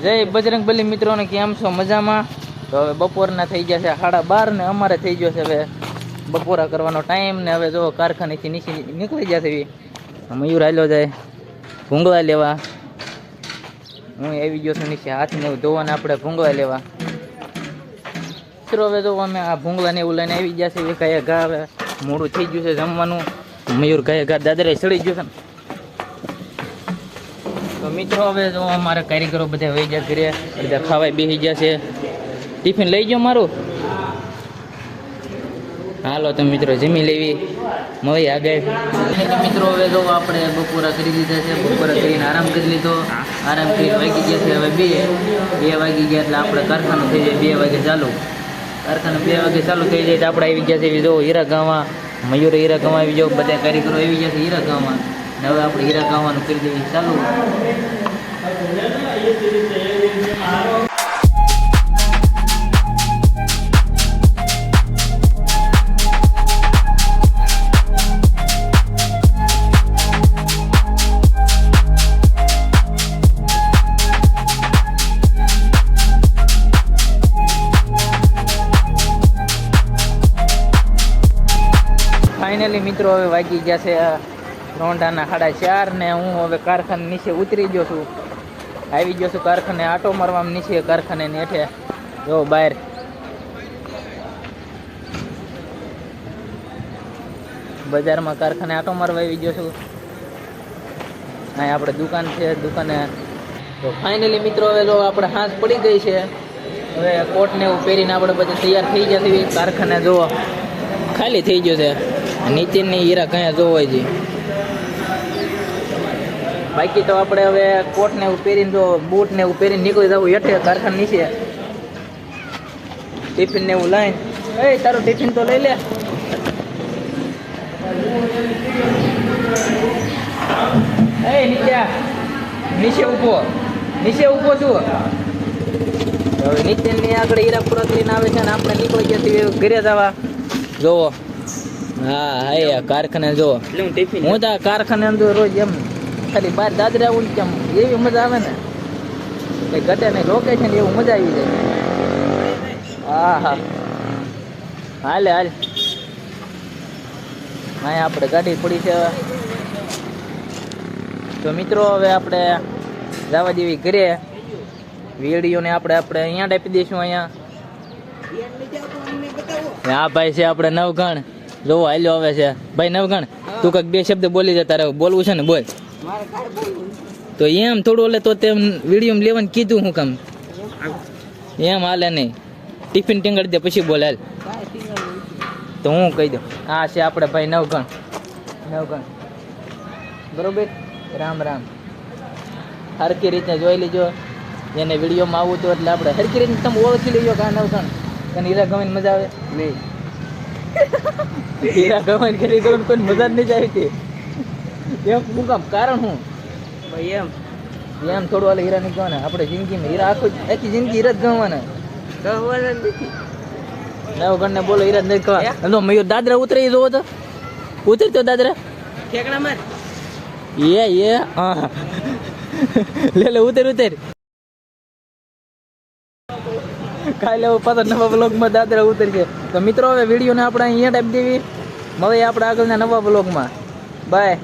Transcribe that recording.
જય બજરંગ બલી મિત્રોને, કેમ છો? મજામાં? તો હવે બપોરના થઈ ગયા છે સાડા બાર ને અમારે થઈ ગયો છે હવે બપોરા કરવાનો ટાઈમ ને હવે જો કારખાનેથી નીચે નીકળી ગયા છે મયુર હાલ્યો જાય, ભૂંગળા લેવા. હું આવી ગયો છું નીચે હાથને એવું આપણે ભૂંગળા લેવા. મિત્રો, હવે જો અમે આ ભૂંગળા ને એવું લઈને આવી ગયા છે કાંઈ ઘા મોડું થઈ ગયું છે જમવાનું. મયુર કાંઈ ઘા દાદરે ચડી ગયું છે. ને તો મિત્રો, હવે જો અમારા કારીગરો બધા વહી ગયા ઘરે, બધા ખાવાય બેસી ગયા છે. ટિફિન લઈ ગયો મારું? હાલો તો મિત્રો, જમી લેવી. મળી આગળ. મિત્રો, હવે જો આપણે બપોરા કરી દીધા છે, બપોરા કરીને આરામ કરી લીધો. આરામ કરીને વાગી ગયા છે, હવે બે. બે વાગી ગયા એટલે આપણે કારખાનું થઈ જાય, બે વાગે ચાલુ. કારખાનું બે વાગે ચાલુ થઈ જાય તો આપણે આવી ગયા છે જો હીરા ગામમાં. મયુર હીરા ગામમાં આવી જાઓ, બધા કારીગરો આવી ગયા છે હીરા ગામમાં. ને હવે આપણે હીરા ગામવાનું કરી દઈએ ચાલુ ફાઇનલી મિત્રો હવે વાગી ગયા છે રોંઢાના સાડા ચાર ને હું હવે કારખાને નીચે ઉતરી ગયો છું. આવી ગયો છું કારખાને આટો મારવામાં નીચે, કારખાને હેઠે જો બહાર. બજારમાં કારખાને આટો મારવા આવી ગયો છું. અહીં આપણે દુકાન છે, દુકાને. તો ફાઇનલી મિત્રો હવે જો આપણે હાથ પડી ગઈ છે. હવે કોટ ને એવું પહેરીને આપણે બધું તૈયાર થઈ ગયા કારખાને જો ખાલી થઈ ગયો છે. નીચેની હીરા કયા જોવાય છે. બાકી તો આપણે હવે કોટ ને એવું પહેરીને જો બૂટ ને એવું પહેરીને નીકળી જવું હેઠે કારખાન નીચે. ટિફિન ને એવું લઈને. એ તારું ટિફિન તો લઈ લે. એ નીચે ઊભો નીચે ઊભો. છું હવે નીચેની આગળ હીરાપુરા કરીને આવે છે ને આપણે નીકળી ગયા ઘરે જવા જોવો હા હા કારખાને જો હું તો કારખાને અંદર રોજ એમ ખાલી બહાર દાદરા આવું કેમ? એવી મજા આવે ને? એ ઘટે નહીં લોકેશન એવું મજા આવી જાય. હા હા. હાલે, હાલ. હા આપણે ગાડી પડી છે. તો મિત્રો, હવે આપણે જવા દેવી ઘરે. વિડીયોને આપણે આપણે અહીંયા ટાપી દઈશું અહીંયા. હા ભાઈ છે આપણે નવગણ. જોવો, હાલ્યો આવે છે. ભાઈ, નવગણ, તું કંઈક બે શબ્દ બોલી જતા તારે બોલવું છે ને, બોલ. તો એમ થોડું ઓલે તો તેમ વીડિયો લેવાનું કીધું હું કામ. એમ હાલે નહીં. ટિફિન ટીંગડી દે પછી બોલે તો હું કહી દઉં. આ છે આપણે ભાઈ નવગણ. નવગણ. બરોબર? રામ રામ. હરકી રીતે જોઈ લેજો. એને વિડીયોમાં આવું તો એટલે આપણે હરકી રીતે તમે ઓળખી લેજો કે આ નવગણ. તને હીરા ગમીને મજા આવે? નહીં. હીરા ગમીને કરી ગમીને કોઈ મજા જ નહીં આવી હતી એમ શું કામ કારણ હું? ભાઈ એમ. એમ થોડું હાલે હીરા નહીં ગવાના આપણે જિંદગીમાં હીરા આખું આખી જિંદગી હીરા જ ગવાના નથી. નવગણ બોલો હીરા નહીં ગવા મયુર દાદરા ઉતરી જોવો તો. ઉતરતો દાદરા. ઠેકડા માર. એ એ હા. લે લે ઉતર ઉતર. કાલે પાછા નવા બ્લોગમાં દાદરા ઉતરશે. તો મિત્રો હવે વિડીયોને આપણે અહીંયા ટાઈપ દેવી. મળીએ આપણે આગળના નવા બ્લોગમાં બાય